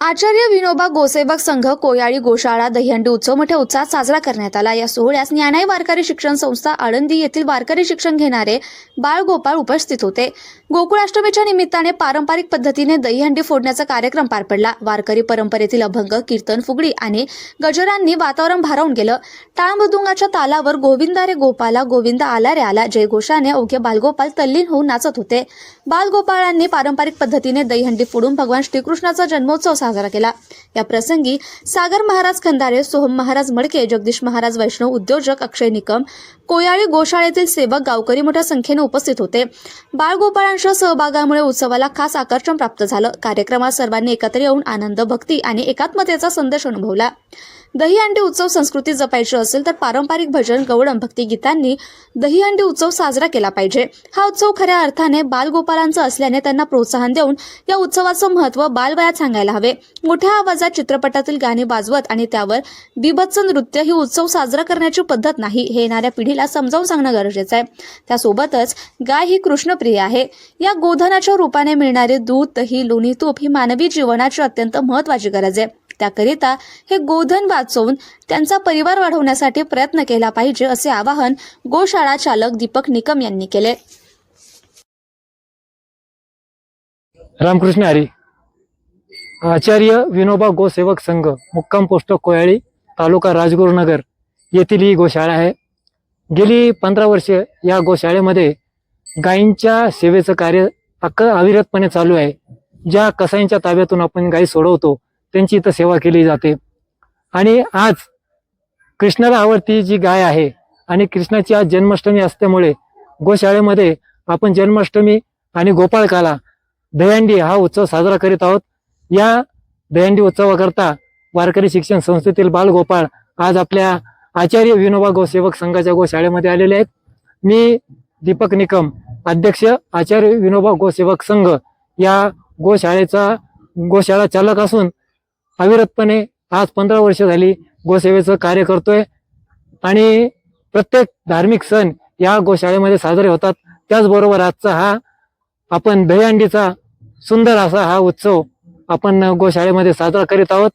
आचार्य विनोबा गोसेवक संघ कोयाळी गोशाळा दहीहंडी उत्सव मोठ्या उत्साहात साजरा करण्यात आला. या सोहळ्यास ज्ञानाई वारकरी शिक्षण संस्था आळंदी येथील वारकरी शिक्षण घेणारे बाळ गोपाळ उपस्थित होते. गोकुळाष्टमीच्या निमित्ताने पारंपरिक पद्धतीने दहीहंडी फोडण्याचा कार्यक्रम पार पडला. वारकरी परंपरेतील अभंग कीर्तन फुगडी आणि गजरांनी वातावरण भारावून गेलं. टाळ मृदुंगाच्या तालावर गोविंदा रे गोपाला गोविंद आला रे आला जयघोषाने अवघे बालगोपाल तल्लीन होऊन नाचत होते. बालगोपाळांनी पारंपरिक पद्धतीने दहीहंडी फोडून भगवान श्रीकृष्णाचा जन्मोत्सव साजरा केला. या प्रसंगी सागर महाराज खंदारे सोहम महाराज मडके जगदीश महाराज वैष्णव उद्योजक अक्षय निकम कोयाळी गोशाळेतील सेवक गावकरी मोठ्या संख्येने उपस्थित होते. बाळगोपाळांच्या सहभागामुळे उत्सवाला खास आकर्षण प्राप्त झालं. कार्यक्रमात सर्वांनी एकत्र येऊन आनंद भक्ती आणि एकात्मतेचा संदेश अनुभवला. दहीहंडी उत्सव संस्कृती जपायची असेल तर पारंपरिक भजन गवळण भक्तिगीतांनी दहीहंडी उत्सव साजरा केला पाहिजे. हा उत्सव खऱ्या अर्थाने बालगोपालांचा असल्याने त्यांना प्रोत्साहन देऊन या उत्सवाचं महत्त्व बालवयात सांगायला हवे. मोठ्या आवाजात चित्रपटातील गाणी वाजवत आणि त्यावर बिभत्स नृत्य ही उत्सव साजरा करण्याची पद्धत नाही हे येणाऱ्या पिढीला समजावून सांगणं गरजेचं आहे. त्यासोबतच गाय ही कृष्णप्रिय आहे. या गोधनाच्या रूपाने मिळणारे दूध दही लोणी तूप ही मानवी जीवनाची अत्यंत महत्त्वाची गरज आहे. त्याकरिता हे गोधन वाचवून त्यांचा परिवार वाढवण्यासाठी प्रयत्न केला पाहिजे असे आवाहन गोशाळा चालक दीपक निकम यांनी केले. रामकृष्ण हरी. आचार्य विनोबा गोसेवक संघ मुक्काम पोस्ट कोयाळी तालुका राजगुरुनगर येथील ही गोशाळा आहे. गेली पंधरा वर्ष या गोशाळेमध्ये गायींच्या सेवेचं कार्य अक्क अविरतपणे चालू आहे. ज्या कसाईंच्या ताब्यातून आपण गायी सोडवतो त्यांची इथं सेवा केली जाते. आणि आज कृष्णाला आवडती जी गाय आहे आणि कृष्णाची आज जन्माष्टमी असल्यामुळे गोशाळेमध्ये आपण जन्माष्टमी आणि गोपाळकाला दहीहंडी हा उत्सव साजरा करीत आहोत. या दहीहंडी उत्सवाकरता वारकरी शिक्षण संस्थेतील बालगोपाळ आज आपल्या आचार्य विनोबा गोसेवक संघाच्या गोशाळेमध्ये आलेले आहेत. मी दीपक निकम अध्यक्ष आचार्य विनोबा गोसेवक संघ या गोशाळेचा गोशाळा चालक असून अविरतपणे आज पंधरा वर्ष झाली गोसेवेचं कार्य करतोय. आणि प्रत्येक धार्मिक सण या गोशाळेमध्ये साजरे होतात. त्याचबरोबर आजचा हा आपण दहीहंडीचा सुंदर असा हा उत्सव आपण गोशाळेमध्ये साजरा करीत आहोत.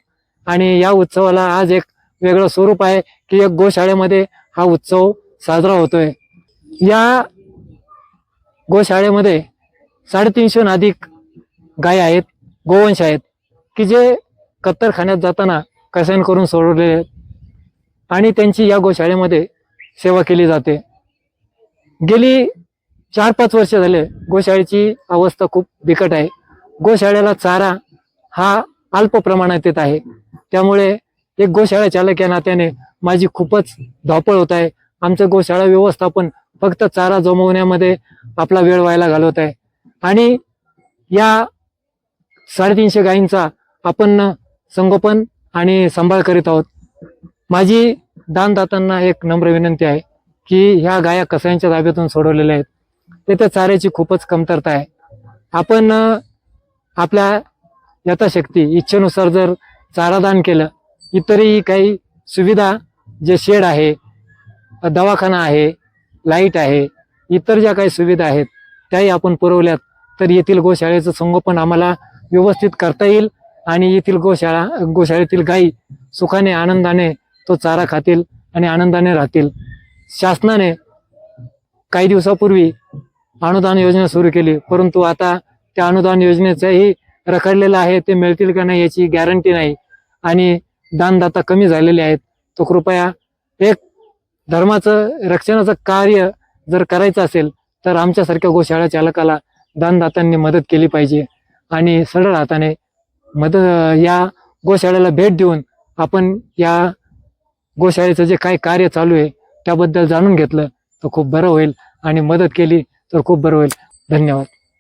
आणि या उत्सवाला आज एक वेगळं स्वरूप आहे की एक गोशाळेमध्ये हा उत्सव साजरा होतोय. या गोशाळेमध्ये साडेतीनशेहून अधिक गाय आहेत गोवंश आहेत की जे कत्तरखान्यात जाताना कसाईन करून सोडवलेले आहेत. आणि त्यांची या गोशाळेमध्ये सेवा केली जाते. गेली चार पाच वर्ष झाले गोशाळेची अवस्था खूप बिकट आहे. गोशाळेला चारा हा अल्प प्रमाणात येत आहे. त्यामुळे एक गोशाळा चालक या नात्याने माझी खूपच धावपळ होत आहे. आमचं गोशाळा व्यवस्थापन फक्त चारा जमवण्यामध्ये आपला वेळ व्हायला घालवत आहे. आणि या साडेतीनशे गायींचा आपण संगोपन आणि सांभाळ करीत आहोत. माझी दानदातांना एक नम्र विनंती आहे की ह्या गाया कसायांच्या ताब्यातून सोडवलेल्या आहेत. तेथे चाऱ्याची खूपच कमतरता आहे. आपण आपल्या यथाशक्ती इच्छेनुसार जर चारा दान केलं इतरही काही सुविधा जे शेड आहे दवाखाना आहे लाइट आहे इतर ज्या काही सुविधा आहेत त्याही आपण पुरवल्यात तर येथील गोशाळेचं संगोपन आम्हाला व्यवस्थित करता येईल आणि येथील गोशाळा गोशाळेतील गायी सुखाने आनंदाने तो चारा खातील आणि आनंदाने राहतील. शासनाने काही दिवसापूर्वी अनुदान योजना सुरू केली परंतु आता त्या अनुदान योजनेचंही रखडलेलं आहे ते मिळतील का नाही याची गॅरंटी नाही आणि दानदाता कमी झालेले आहेत. तो कृपया एक धर्माचं रक्षणाचं कार्य जर करायचं असेल तर आमच्यासारख्या गोशाळा चालकाला दानदात्यांनी मदत केली पाहिजे आणि सरळ हाताने मद या गोशाळेला भेट देऊन आपण या गोशाळेचं जे काही कार्य चालू आहे त्याबद्दल जाणून घेतलं तर खूप बरं होईल. आणि मदत केली तर खूप बरं होईल. धन्यवाद.